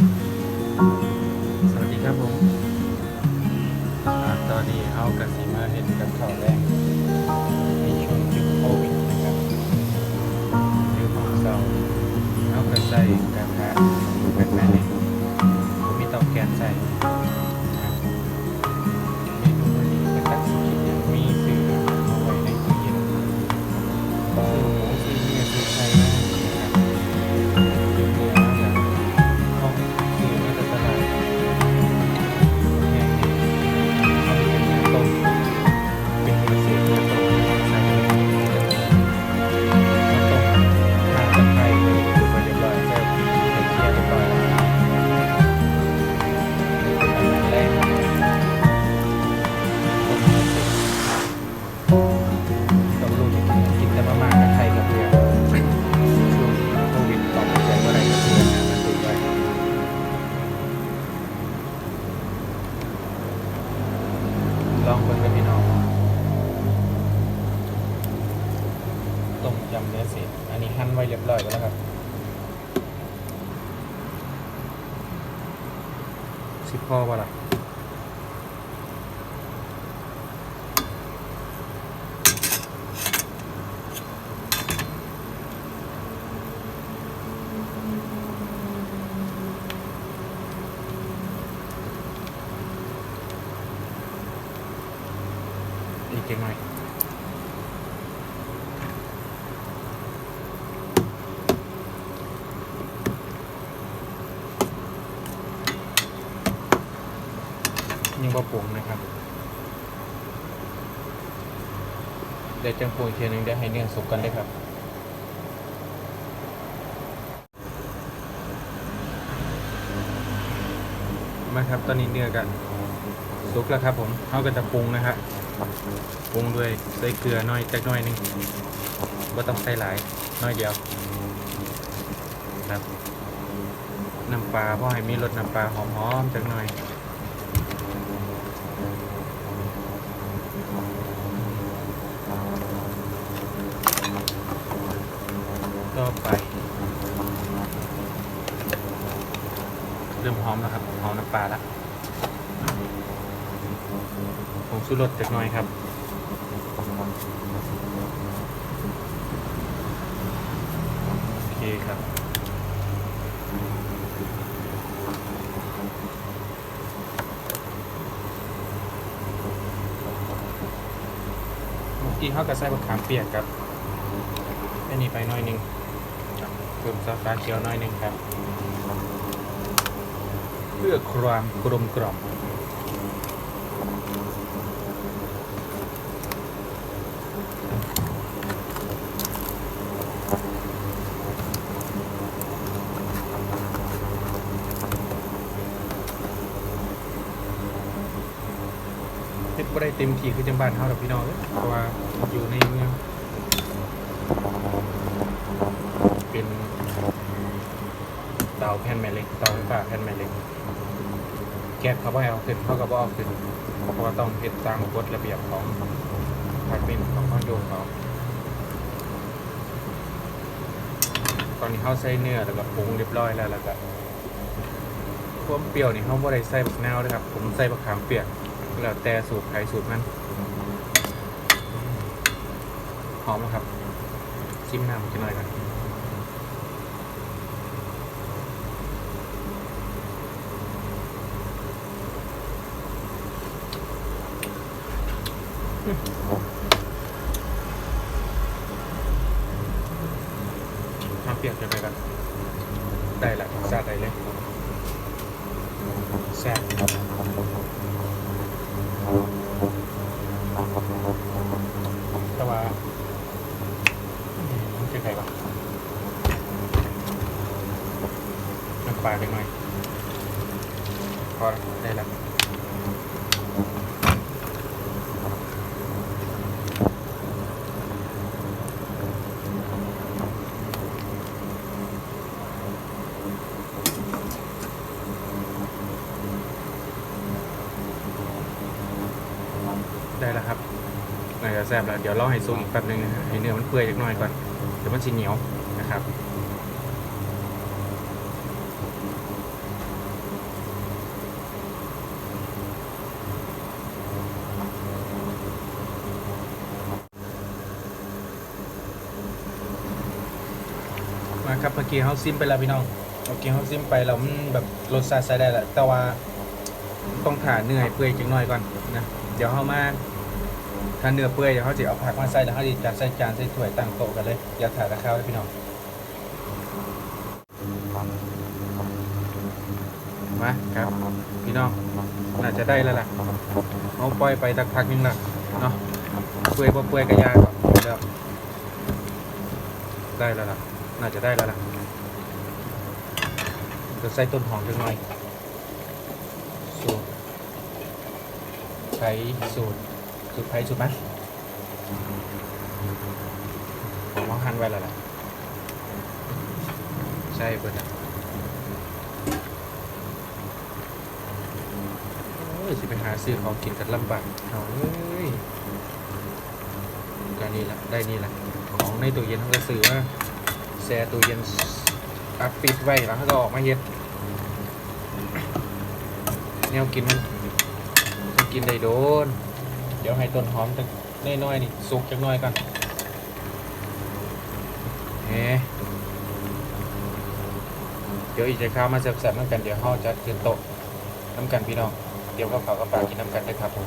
สวัสดีครับผมตอนนี้เอากระสีมาเห็นกับข่าวแรง ต้มยำเนื้อเสร็จอันนี้หั่นไว้เรียบร้อยแล้วครับสิพ่อว่าล่ะอีกเก่งหน่อย ยังบ่ปรุงนะครับเดี๋ยวจังปรุงอีกทีหนึงเดี๋ยวให้เนื้อสุกกันเลยครับมาครับตอนนี้เนื้อกันสุกแล้วครับผมเขาก็จะปรุงนะครับปรุงด้วยใส่เกลือน้อยจักน้อยนึงว่ต้องใส่หลายน้อยเดียวครับน้ำปลาเพราะให้มีรสน้ำปลาหอมๆจักหน่อย ต่อไป เริ่มหอมแล้วครับหอมน้ำปลาแล้วผงชูรสจักน่อยครับโอเคครับเมื่อกี้เขาก็ใส่มะขามเปียกครับอันนี้ไปหน่อยนึง เพิ่มซอสฟ้าเขียวหน่อยหนึงครับ เพื่อความกลมกล่อมเฮ็ดบ่ได้เต็มที่คือจังบ้านเฮาดอกพี่น้องเอ้ยเพราะว่าอยู่ในเมือง เป็น เตาแผ่นแม่เหล็กเตาไฟฟ้าแผ่นแม่เหล็กแก๊สเขาบ่เอาขึ้นเขาก็บ่เอาขึ้นเพราะว่าต้องเฮ็ดตามกฎระเบียบของพาร์ทเมนต์ของคอนโดเขาตอนนี้เขาใส่เนื้อแล้วก็ปรุงเรียบร้อยแล้วแล้วก็ความเปรี้ยวนี่เขาบ่ได้ใส่บักนาวด้วยครับ ผมใส่บักขามเปียกแล้วแต่สูตรใครสูตรมันหอมแล้วครับ จิ้มน้ำกันหน่อยกันำเปียกจะไปกัน ได้ละแซ่บได้เลยแซ่บแต่ว่าอืมมันจะไงวะน้ำปลาเล็กหน่อยพอได้และได้แล้วครับน่าจะแซ่บแล้ว เดี๋ยวรอให้สุกอีกแป๊บนึงให้เนื้อมันเปื่อยเล็กน้อยก่อน เดี๋ยวมันสิเหนียวนะครับ มาครับเมื่อกี้เขาซิมไปแล้วพี่น้องเมื่อกี้เขาซิมไปแล้วมันแบบรสชาติใช้ได้แหละแต่ว่าต้องถ่าเนื้อเปื่อยจังหน่อยก่อนนะเดี๋ยวเขามาถ้าเนื้อเปื่อยเดี๋ยวเขาจะเอาผักมาใส่แล้วเขาจะจัดใส่จานใส่ถ้วยตั้งโต๊ะกันเลยอย่าถ่ายตะข้าวเลยพี่น้องมาครับ พี่น้องน่าจะได้แล้วล่ะเอาปล่อยไปสักพักนึงละเนาะเปื่อยบ่เปื่อยกระยาก่อนเดี๋ยวได้แล้วล่ะ น่าจะได้แล้วล่ะจะใส่ต้นหอมจังหน่อย สูตรใช้สูตรสูตรไผ่สูตรมันผมว่าหั่นไว้แล้วล่ะใช่เปิดอะโอ้ยสิไปหาซื้อของกินกันลำบากเอาเอ้ยก็นี่แหละได้นี่แหละของในตู้เย็นเขาก็ซื้อว่า ช่ตู้เย็นอัดปิดไว้แล้วเขาก็ออกมาเฮ็ดแนวกินมันกินได้โดน เดี๋ยวให้ต้นหอมจักน้อยๆนี่สุกจักน่อยก่อนเฮ้เดี๋ยวอีกจะข้าวมาแซ่บๆน้ำกันเดี๋ยวเฮาจัดขึ้นโต๊ะน้ำกันพี่น้องเดี๋ยวข้าวขาวกับปลากินน้ำกันด้วยครับผม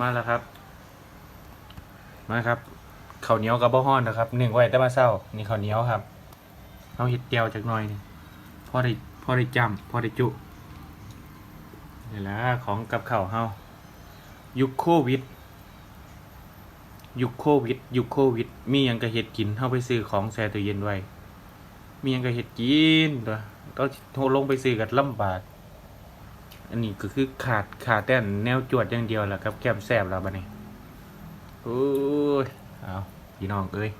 มาแล้วครับ มาครับข้าวเหนียวกับบ่ฮ้อนนะครับหนึ่งไว้แต่มาเศร้านี่ข้าวเหนียวครับเอาเห็ดเจียวจากหน่อยนี่พอได้พอได้จำพอได้จุนี่แหละของกับข้าวเฮายุคโควิดยุคโควิดยุคโควิด มียังกระเห็ดกินเฮาไปซื้อของแช่ตู้เย็นไว้ มียังกระเห็ดกินตัวต้องโทรลงไปซื้อกันลำบาก อันนี้ก็คือขาดขาดแต่นแนวจวดอย่างเดียวแหละครับแก้มแซบแล้วบัดนี้ โอ้ยเอาพี่น้องเอ้ย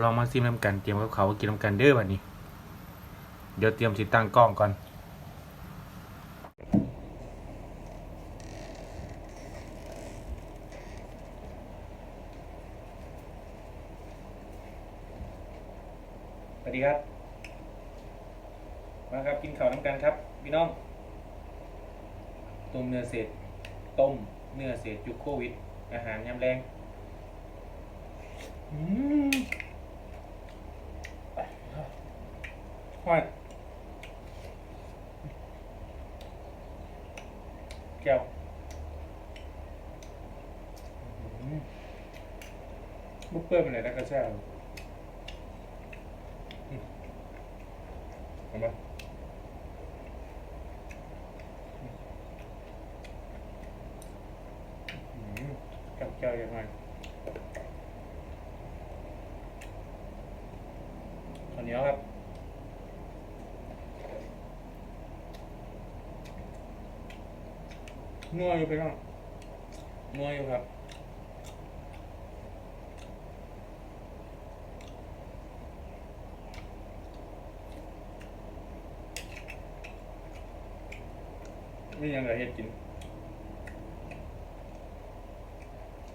ลองมาซิมน้ำกันเตรียมกับเขาวกินน้ำกันเด้อบัดนี้ เดี๋ยวเตรียมสิตั้งกล้องก่อนสวัสดีครับ มาครับกินข้าวน้ำกันครับ พี่น้อง ต้มเนื้อเศษต้มเนื้อเศษยุคโควิด อาหารยำแรงหอยแก้วอืมบุกเปิ้ลเป็นไรนะกระแช่อืมเห็นปะอืมกับแก้วยังไงข้าวเหนียวครับ นัวอยู่ไปน้องนัวอยู่ครับไม่ยังไงเฮ็ดกิน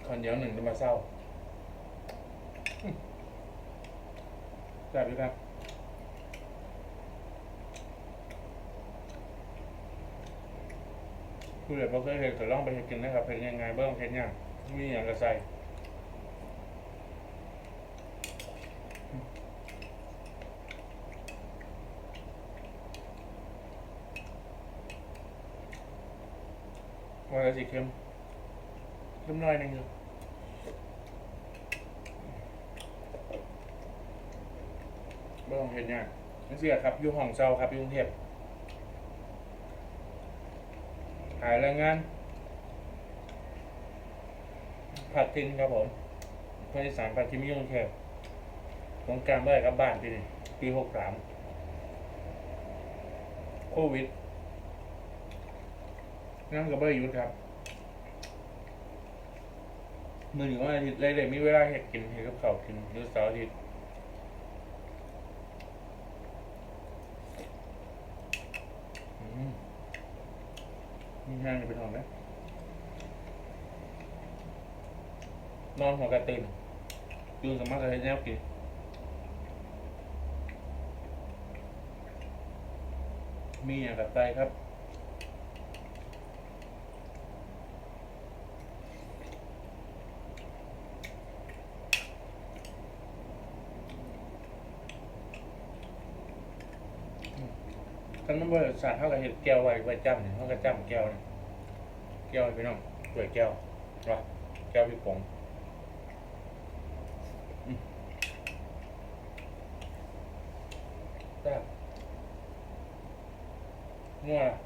ข้าวเหนียวหนึ่งจะมาเศร้าแซ่บอยู่ครับ คือแบบเราเคยเห็นก็ลองไปเฮ็ดกินนะครับเป็นยังไงเบิ้งเฮ็ดยังมีอย่างกระใส่ว่าจะสีเค็มเค็มน้อยนึงอยู่เบิ้งเฮ็ดยังนั่สิครับอยู่ห้องเช่าครับอยู่กรุงเทพ ขายแรงงานผัดทิ้งครับผมเพื่อนที่สามผัดทิ้งไม่ยุ่งแค่ตรงกลางได้กลับบ้านปีนี้ปีหกสามโควิดนั่งกับเบอร์ยุทธครับมือหนึ่งว่าอาทิตย์เลยเลยมีเวลาเห็ดกินเห็ดกับเขากินหรือเสาร์อาทิตย์ ห้างไปทองหมนอนหัวกระตินยูนสมัครกระเห็นแนวกี่มีอย่างกับไตครับทั้นั้งบริษัทเขาก็เห็นแก้วไว้ไว้จำเนี่ยเขาก็จำแก้วเนี่ย แก้วพี่น้องสวยแก้วว่ะแก้วพี่ปงอืมแซ่บนัวล่ะ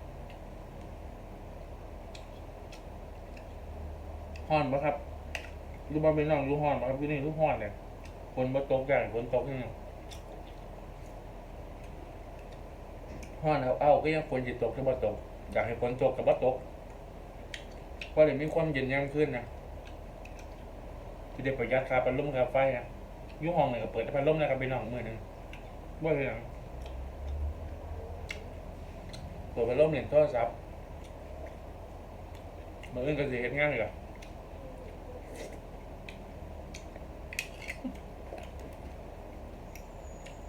ฮ้อนปะครับรู้บ่เป็นน้องรู้ฮ้อนปะครับที่นี่รู้ฮ้อนเนี่ยฝนบ่ตกอย่างฝนตกนี่ฮ้อนเอาเอ้าก็ยังฝนจิตตกที่บ่ตกอยากให้ฝนตกกับบ่ตก เพราะเดี๋ยมีความเย็นยังขึ้นนะที่ได้ประหยัดค่าพัดลมคาไฟนะยุ่งห้องเนี่ยก็เปิดพัดลมนะครับเป็นน้องมือหนึ่งบ่าเลยหยังเปิดพัดลมเล่นโทรศัพท์มืออื่นก็สิเฮ็ดงานเลยอะ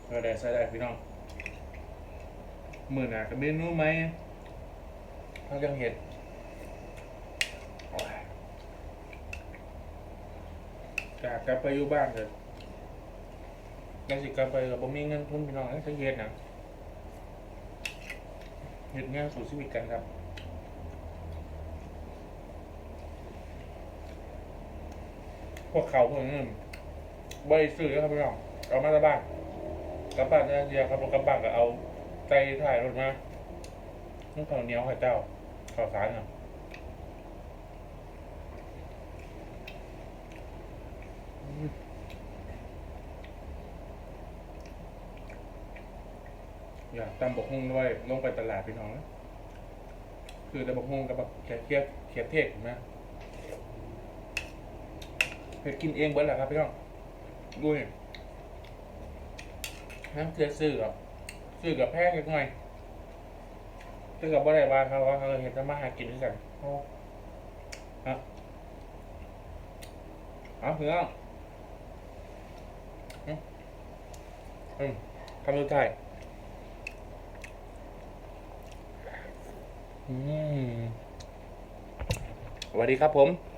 ก็ได้ใส่ได้พี่น้องมือหนากับเมนูไหมเขาจังเห็ดโอ้ย กะกลับไปอยู่บ้านเถอะแล้วสิกลับไปกับผมมีเงินทุนพี่น้องให้จะเห็ดหนะเห็ดงานสู่ชีวิตกันครับพวกเขาพวกนี้บริสุทธิ์ครับพี่น้องเอามาจากบ้านกลับบ้านเนี่ยเดียวครับรถกลับบ้านก็เอาใจถ่ายรถมาน้ำข้าวเหนียวไข้าวเจ้าข้าวสารเนาะ อยากตำบกฮุ่งด้วย ลงไปตลาดพี่น้องนะคือตำบกฮุ่งกับแบบเขียเขียดเขียดเทกเห็นไหมเผ็ดกินเองเบิร์ดแหละครับพี่น้องดูนี่นั่นคือซื้อกับซื้อกับแพงนิดหน่อยซื้อกับบ่ได้ว่าเขาว่าเขาเห็นจะมาหากินด้วยกันอฮะเอาเพื่อนอืม อืมคำสุดท้ายอืมสวัสดีครับผม